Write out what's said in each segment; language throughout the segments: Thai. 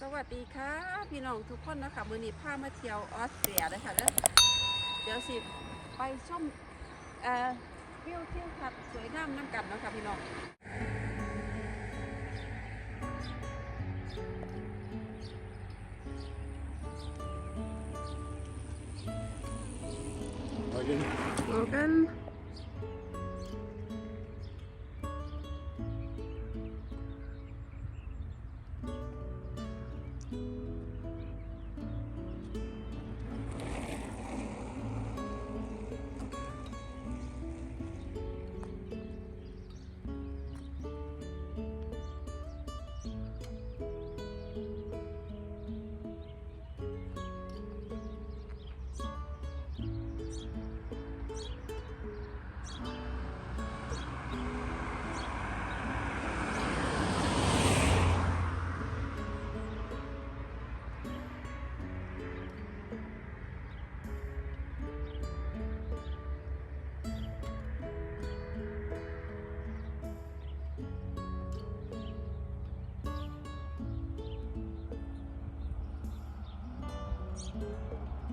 สวัสดีค่ะพี่น้องทุกคนนะคะมือนี้พามาเที่ยวออสเตรียเลยค่ะเด้อเดี๋ยวสิไปชมเอ่อวิวทิวทัศน์สวยงามน้ำกันเนาะคะพี่น้อง Morgen. ออก ม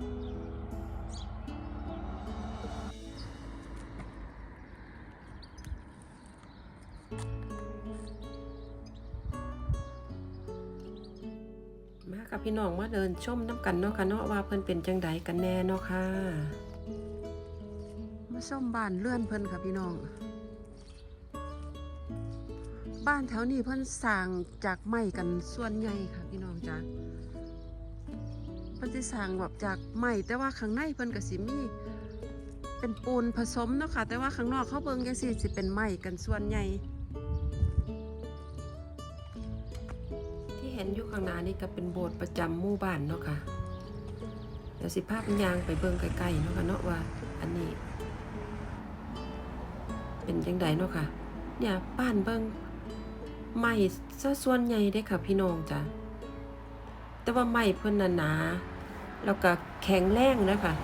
ากับพี่น้องมาเดินชมน้ำกันเนาะค่ะเนาะว่าเพิ่นเป็นจังใดกันแน่เนาะค่ะ มาชมบ้านเลื่อนเพิ่นค่ะพี่น้อง บ้านแถวนี้เพิ่นสร้างจากไม้กันส่วนใหญ่ค่ะพี่น้องจ้ะ เพิ่นสิสร้างแบบจากไม้แต่ว่าข้างในเพิ่นก็สิมีเป็นปูนผสมเนาะค่ะ แต่ว่าข้างนอกเขาเบิ่งจังซี่สิเป็นไม้กันส่วนใหญ่ ที่เห็นอยู่ข้างหน้านี่ก็เป็นโบสถ์ประจำหมู่บ้านเนาะค่ะเดี๋ยวสิภาพยางไปเบิ่งใกล้ๆเนาะค่ะเนาะว่า อันนี้ เป็นจังใดเนาะค่ะ เนี่ยบ้านเบิ่งไม้ซะส่วนใหญ่เด้ค่ะพี่น้องจ้ะแต่ว่าไม้เพิ่นน่ะหนา แล้วก็แข็งแรงนะคะ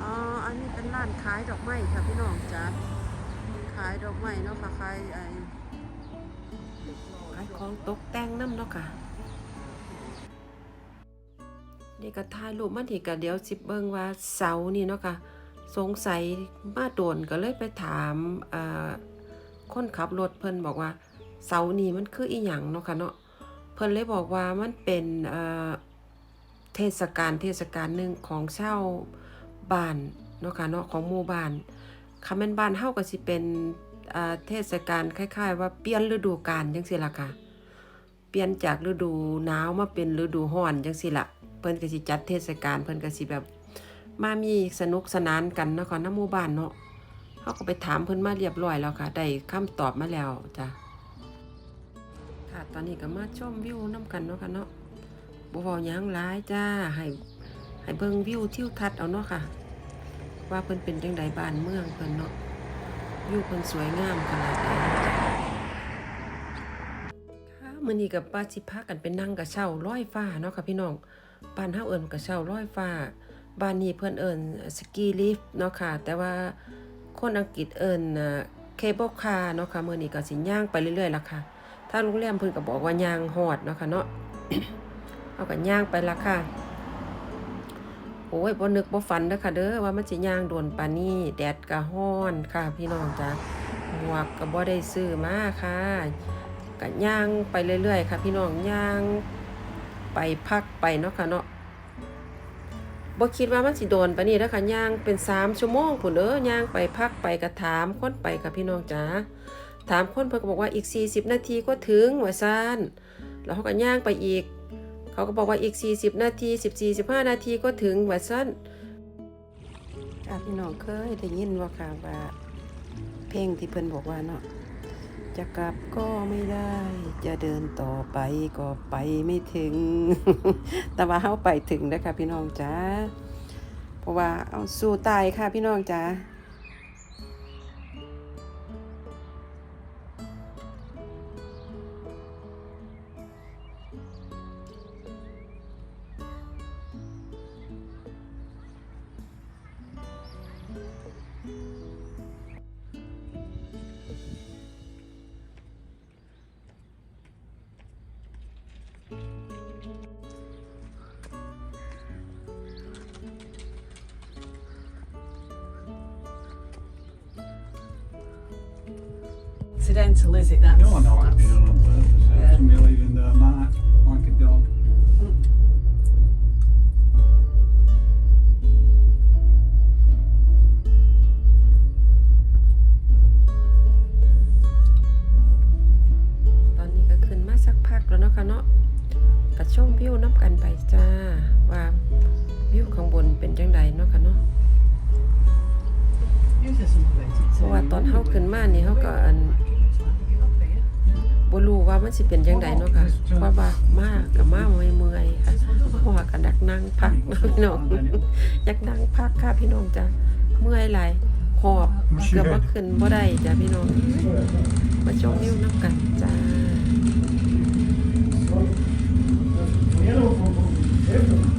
อ๋ออันนี้เป็นร้านขายดอกไม้ค่ะพี่น้องจ้ะขายดอกไม้เนาะค่ะขายไอ้ขายของตกแต่งน้ำเนาะค่ะนี่ก็ถ่ายรูปมาทีก็เดี๋ยวสิบเบิ่งว่าเสานี่เนาะค่ะ สงสัยมาโดนก็เลยไปถามคนขับรถเพิ่นบอกว่าเสานี่มันคืออีหยังเนาะค่ะเนาะเพิ่นเลยบอกว่ามันเป็นเทศกาลเทศกาลหนึ่งของเช่าวบ้านเนาะค่ะเนาะของหมู่บ้านคำเป็นบ้านเฮาก็สิเป็นเอ่อเทศกาลคล้าย ๆ ว่าเปลี่ยนฤดูกาลจังซี่ล่ะค่ะ เปลี่ยนจากฤดูหนาวมาเป็นฤดูร้อนจังซี่ล่ะเพิ่นก็สิจัดเทศกาลเพิ่นก็สิแบบ มามีสนุกสนานกันเนาะค่ะในหมู่บ้านเนาะเฮาก็ไปถามเพิ่นมาเรียบร้อยแล้วค่ะ ได้คำตอบมาแล้วจ้ะค่ะตอนนี้ก็มาชมวิวน้ำกันเนาะค่ะเนาะบ่เว้าหยังหลายจ้าให้ให้เบิ่งวิวทิวทัศน์เอาเนาะค่ะ ว่าเพิ่นเป็นจังใดบ้านเมืองเพิ่นเนาะวิวเพิ่นสวยงามขนาดใดเนาะจ้ะค่ะมื้อนี้ก็ป้าสิพากันไปนั่งกระเช้าลอยฟ้าเนาะค่ะพี่น้องบ้านเฮาเอิ้นกระเช้าลอยฟ้า บ้านนี้เพิ่อนเอิ้นสกีลิฟต์เนาะค่ะ แต่ว่าคนอังกฤษเอิ้นเคเบิลคาร์เนาะค่ะเมื้อนี้ก็สิย่างไปเรื่อยๆล่ะค่ะถ้าโรงแรมเพิ่นก็บอกว่ายางฮอดเนาะค่ะเนาะเอาก็ย่างไปละค่ะโอ้ยบ่นึกบ่ฝันเด้อค่ะเด้อว่ามันสิย่างโดนปานนี้แดดก็ร้อนค่ะ พี่น้องจ้ะหมวกก็บ่ได้ซื้อมาค่ะก็ย่างไปเรื่อยๆ ค่ะ พี่น้องย่างไปพักไปเนาะค่ะเนาะ บ่คิดว่ามันสิโดนปานนี้เด้อค่ะย่างเป็น3ชั่วโมงพุ่นเด้อย่างไปพักไปก็ถามคนไปค่ะพี่น้องจ้าถามคนเพิ่นก็บอกว่าอีก 40 นาทีก็ถึงว่าซ่านแล้วเขาก็ย่างไปอีก เขาก็บอกว่าอีก 40 นาที 14 15 นาทีก็ถึงว่าซ่านพี่น้องเคยได้ยินว่าค่ะว่าเพลงที่เพิ่นบอกว่าเนาะ จะกลับก็ไม่ได้ จะเดินต่อไปก็ไปไม่ถึง แต่ว่าเฮาไปถึงนะคะพี่น้องจ้าเพราะว่าเอาสู้ตายค่ะพี่น้องจ้า accidental, is it? That's, No, I know I'd be that's- on purpose. Yeah. Somebody leaving their mark like a dog. ตอนนี้ก็ขึ้นมาสักพักแล้วเนาะค่ะเนาะกัชมวิวน้ำกันไปจ้า ว่าวิวข้างบนเป็นจังใดเนาะค่ะเนาะเพราะว่าตอนเฮาขึ้นมานี่เฮาก็อันบ่รู้ ว่ามันสิเป็นจังไดเนาะค่ะเพราะว่ามากับมาเมื่อยๆค่ะเพราะว่ากันดักนั่งพักนะพี่น้องอยากนั่งพักค่ะพี่น้องจ้ะเมื่อยหลายหอบเกือบว่าขึ้นบ่ได้จ้ะพี่น้องมาชมวิวน้ำกันจ้า Ja,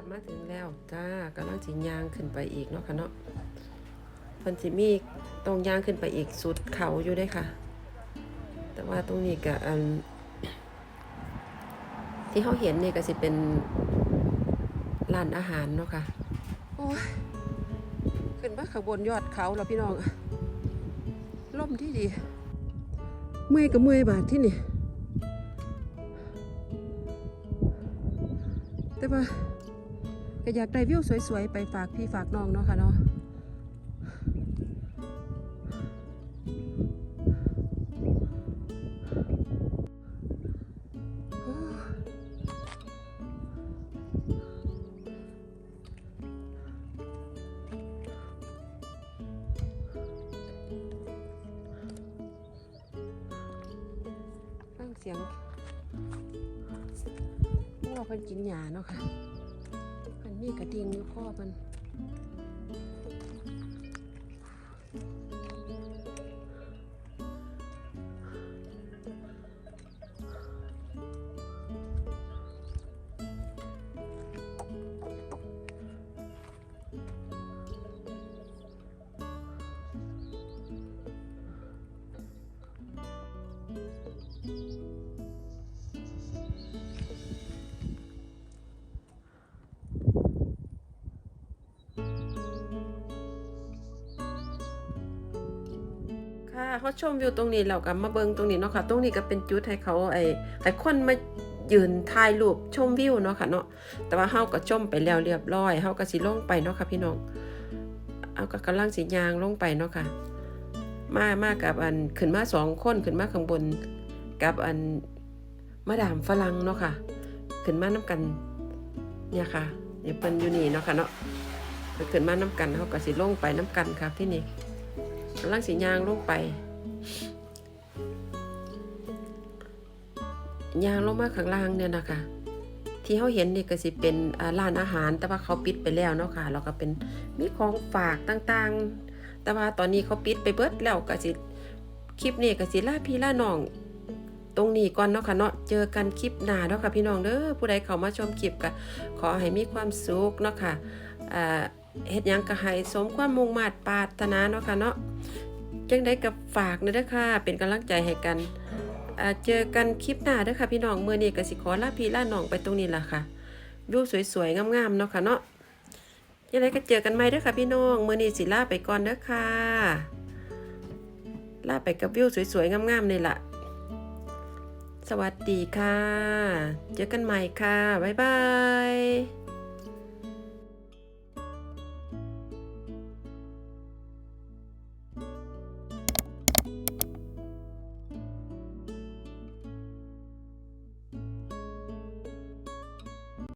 ค่ะมาถึงแล้วจ้ากำลังสิยางขึ้นไปอีกเนาะค่ะเนาะเพิ่นสิมีตรงยางขึ้นไปอีกสุดเขาอยู่ด้ค่ะ แต่ว่าตรงนี้ก็อันที่เขาเห็นนี่ก็สิเป็นร้านอาหารเนาะค่ะโอ้ยขึ้นมาข้างบนยอดเขาแล้วพี่น้องล่มที่ดี เมื่อยกับเมื่อยบาทที่นี่แต่ว่า ก็อยากได้วิวสวยๆ ไปฝากพี่ฝากน้องเนาะค่ะเนาะฟังเสียงพวกเราเพิ่นกินหญ้าเนาะค่ะ พิ่นมีกระดิ่งอยู่คอเพิ่น ค่ะเขาชมวิวตรงนี้แล้วก็มาเบิงตรงนี้เนาะค่ะ ตรงนี้ก็เป็นจุดให้เขาไอ้ให้คนมายืนถ่ายรูปชมวิวเนาะค่ะเนาะแต่ว่าเฮาก็ชมไปแล้วเรียบร้อยเฮาก็สิลงไปเนาะค่ะ พี่น้องเอาก็กำลังสิยางลงไปเนาะค่ะ มามากับอันขึ้นมาสองคนขึ้นมาข้างบน กับอันมาดามฝรั่งเนาะค่ะ ขึ้นมาน้ำกันเนี่ยค่ะเนี่ยเปิ้นอยู่นี่เนาะค่ะเนาะเพิ่นขึ้นมาน้ำกันเขาก็สิลงไปน้ำกันครับที่นี่ กำลังสิยางลงไปยางลงมาข้างล่างเนี่ยนะคะ ที่เขาเห็นนี่ก็สิเป็นอ่าร้านอาหาร แต่ว่าเขาปิดไปแล้วเนาะค่ะแล้วก็เป็นมีของฝากต่างๆ แต่ว่าตอนนี้เขาปิดไปเบิดแล้วก็สิคลิปนี้ก็สิล่าพี่ล่าน้องตรงนี้ก่อนเนาะค่ะเนาะเจอกันคลิปหน้าเนาะค่ะพี่น้องเด้อผู้ใดเข้ามาชมคลิปก็ขอให้มีความสุขเนาะค่ะอ่า เฮ็ดหยังก็ให้สมความมุ่งมา่ปรารถนาเนาะค่ะเนาะจังได้กับฝากนะเด้อค่ะ เป็นกำลังใจให้กันเจอกันคลิปหน้าเด้อค่ะพี่น้องมื้อนี้ก็สิขอลาพี่ลาน้องไปตรงนี้ล่ะค่ะวิวสวยๆงามๆเนาะค่ะเนาะยังไงก็เจอกันใหม่เด้อค่ะพี่น้องมื้อนี้สิลาไปก่อนเด้อค่ะลาไปกับวิวสวยๆงามๆนี่ล่ะสวัสดีค่ะ เจอกันใหม่ค่ะ บ๊ายบาย